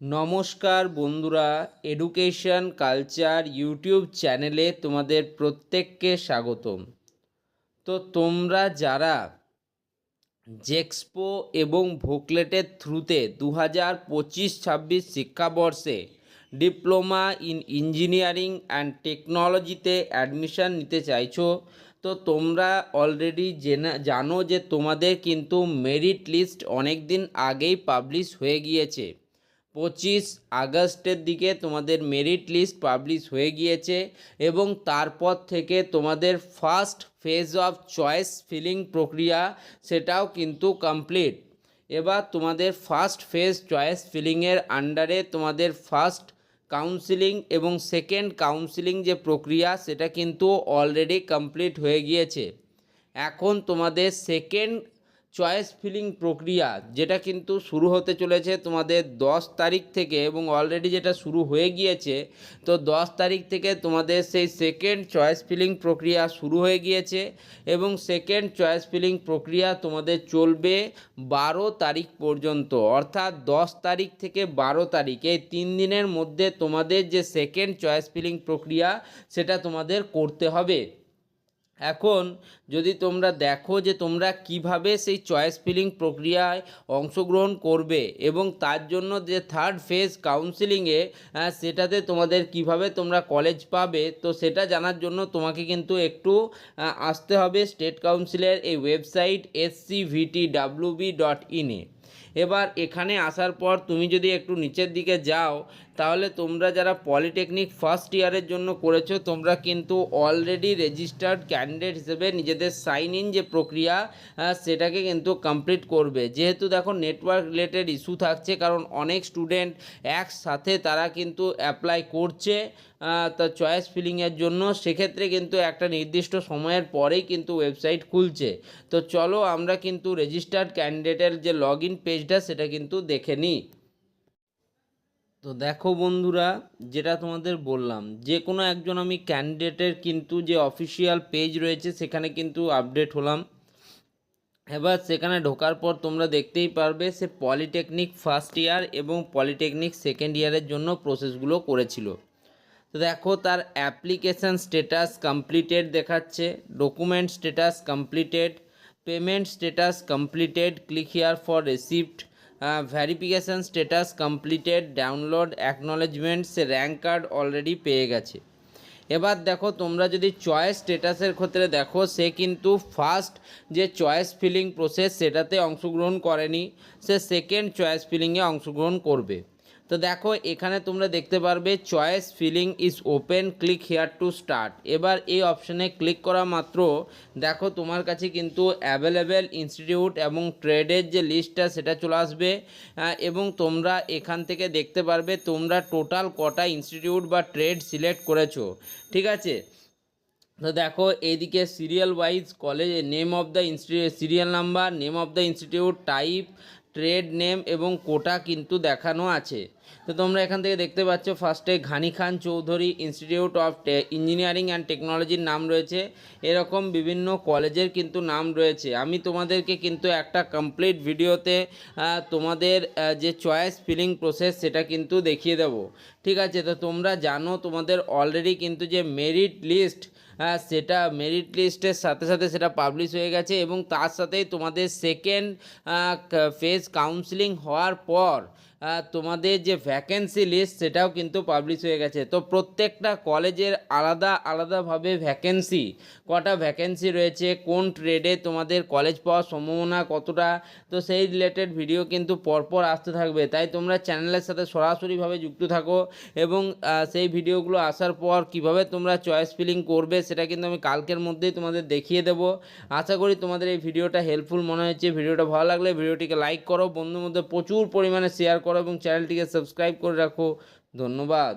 নমস্কার বন্ধুরা education culture YouTube চ্যানেলে তোমাদের প্রত্যেককে স্বাগতম। তো তোমরা যারা জেক্সপো এবং ভোকলেটের থ্রুতে দু হাজার পঁচিশ ছাব্বিশ শিক্ষাবর্ষে ডিপ্লোমা ইন ইঞ্জিনিয়ারিং অ্যান্ড টেকনোলজিতে অ্যাডমিশন নিতে চাইছো, তো তোমরা অলরেডি জেনা, জানো যে তোমাদের কিন্তু মেরিট লিস্ট অনেক দিন আগেই পাবলিশ হয়ে গিয়েছে। পঁচিশ আগস্টের দিকে তোমাদের মেরিট লিস্ট পাবলিশ হয়ে গিয়েছে এবং তারপর থেকে তোমাদের first phase of choice filling প্রক্রিয়া সেটাও কিন্তু কমপ্লিট এবার তোমাদের ফার্স্ট ফেজ চয়েস ফিলিংয়ের আন্ডারে তোমাদের ফার্স্ট কাউন্সিলিং এবং সেকেন্ড কাউন্সিলিং যে প্রক্রিয়া সেটা কিন্তু অলরেডি কমপ্লিট হয়ে গিয়েছে। এখন তোমাদের সেকেন্ড চয়েস ফিলিং প্রক্রিয়া, যেটা কিন্তু শুরু হতে চলেছে তোমাদের দশ তারিখ থেকে এবং অলরেডি যেটা শুরু হয়ে গিয়েছে, তো দশ তারিখ থেকে তোমাদের সেই সেকেন্ড চয়েস ফিলিং প্রক্রিয়া শুরু হয়ে গিয়েছে এবং সেকেন্ড চয়েস ফিলিং প্রক্রিয়া তোমাদের চলবে বারো তারিখ পর্যন্ত, অর্থাৎ দশ তারিখ থেকে বারো তারিখ। এই তিন দিনের মধ্যে তোমাদের যে সেকেন্ড চয়েস ফিলিং প্রক্রিয়া, সেটা তোমাদের করতে হবে। এখন যদি তোমরা দেখো যে তোমরা কীভাবে সেই চয়েস ফিলিং প্রক্রিয়ায় অংশগ্রহণ করবে এবং তার জন্য যে থার্ড ফেজ কাউন্সিলিংয়ে সেটাতে তোমাদের কীভাবে তোমরা কলেজ পাবে, তো সেটা জানার জন্য তোমাকে কিন্তু একটু আসতে হবে স্টেট কাউন্সিলের এই website S C VT WB dot ইনে এবার এখানে আসার পর তুমি যদি একটু নিচের দিকে যাও তাহলে তোমরা যারা পলিটেকনিক ফার্স্ট ইয়ারের জন্য করেছ তোমরা কিন্তু অলরেডি রেজিস্টার্ড ক্যান্ডিডেট হিসেবে নিজেদের সাইন ইন যে প্রক্রিয়া সেটাকে কিন্তু কমপ্লিট করবে। যেহেতু দেখো নেটওয়ার্ক রিলেটেড ইস্যু থাকছে কারণ অনেক স্টুডেন্ট একসাথে তারা কিন্তু অ্যাপ্লাই করছে আহ, তা চয়েস ফিলিংয়ের জন্য। সেক্ষেত্রে কিন্তু একটা নির্দিষ্ট সময়ের পরেই কিন্তু ওয়েবসাইট খুলছে। তো চলো আমরা কিন্তু রেজিস্টার্ড ক্যান্ডিডেটের যে লগ ইন পেজটা সেটা কিন্তু দেখে নিই তো দেখো বন্ধুরা, যেটা তোমাদের বললাম, যে কোনো একজন আমি ক্যান্ডিডেটের কিন্তু যে অফিসিয়াল পেজ রয়েছে সেখানে কিন্তু আপডেট হলাম। এবার সেখানে ঢোকার পর তোমরা দেখতেই পারবে সে পলিটেকনিক ফার্স্ট ইয়ার এবং পলিটেকনিক সেকেন্ড ইয়ারের জন্য প্রসেসগুলো করেছিল। তো দেখো, তার অ্যাপ্লিকেশান স্টেটাস কমপ্লিটেড দেখাচ্ছে document status completed payment status completed click here for receipt verification status completed download acknowledgement সে র্যাঙ্ক কার্ড অলরেডি পেয়ে গেছে। এবার দেখো, তোমরা যদি চয়েস স্টেটাসের ক্ষেত্রে দেখো, সে কিন্তু ফার্স্ট যে চয়েস ফিলিং প্রসেস সেটাতে অংশগ্রহণ করেনি। সে সেকেন্ড চয়েস ফিলিংয়ে অংশগ্রহণ করবে। তো দেখো, এখানে তোমরা দেখতে পারবে choice filling is open click here to start এবার এই অপশানে ক্লিক করা মাত্র, দেখো তোমার কাছে কিন্তু অ্যাভেলেবেল ইনস্টিটিউট এবং ট্রেডের যে লিস্টটা সেটা চলে আসবে। এবং তোমরা এখান থেকে দেখতে পারবে, তোমরা টোটাল কটা ইনস্টিটিউট বা ট্রেড সিলেক্ট করেছ। ঠিক আছে? তো দেখো, এইদিকে serial wise college name of the institute serial number name of the institute type trade name এবং কোটা কিন্তু দেখানো আছে। তো তোমরা এখান থেকে দেখতে পাচ্ছ ফার্স্টে Ghani Khan Chowdhury institute of engineering and টেকনোলজির নাম রয়েছে। এরকম বিভিন্ন কলেজের কিন্তু নাম রয়েছে। আমি তোমাদেরকে কিন্তু একটা কমপ্লিট ভিডিওতে তোমাদের যে চয়েস ফিলিং প্রসেস সেটা কিন্তু দেখিয়ে দেবো। ঠিক আছে, তো তোমরা জানো তোমাদের অলরেডি কিন্তু যে মেরিট লিস্ট সেটা মেরিট লিস্টের সাথে সাথে সেটা পাবলিশ হয়ে গেছে এবং তার সাথেই তোমাদের সেকেন্ড ফেজ কাউন্সিলিং হওয়ার পর তোমাদের যে ভ্যাকেন্সি লিস্ট সেটাও কিন্তু পাবলিশ হয়ে গেছে। তো প্রত্যেকটা কলেজের আলাদা আলাদাভাবে ভ্যাকেন্সি কটা ভ্যাকেন্সি রয়েছে, কোন ট্রেডে তোমাদের কলেজ পাওয়ার সম্ভাবনা কতটা, তো সেই রিলেটেড ভিডিও কিন্তু পরপর আসতে থাকবে। তাই তোমরা চ্যানেলের সাথে সরাসরিভাবে যুক্ত থাকো এবং সেই ভিডিওগুলো আসার পর কীভাবে তোমরা চয়েস ফিলিং করবে সেটা কিন্তু আমি কালকের মধ্যেই তোমাদের দেখিয়ে দেবো। আশা করি তোমাদের এই ভিডিওটা হেল্পফুল মনে হয়েছে। ভিডিওটা ভালো লাগলে ভিডিওটিকে লাইক করো। বন্ধুর মধ্যে প্রচুর পরিমাণে শেয়ার করো এবং চ্যানেলটিকে সাবস্ক্রাইব করে রাখো ধন্যবাদ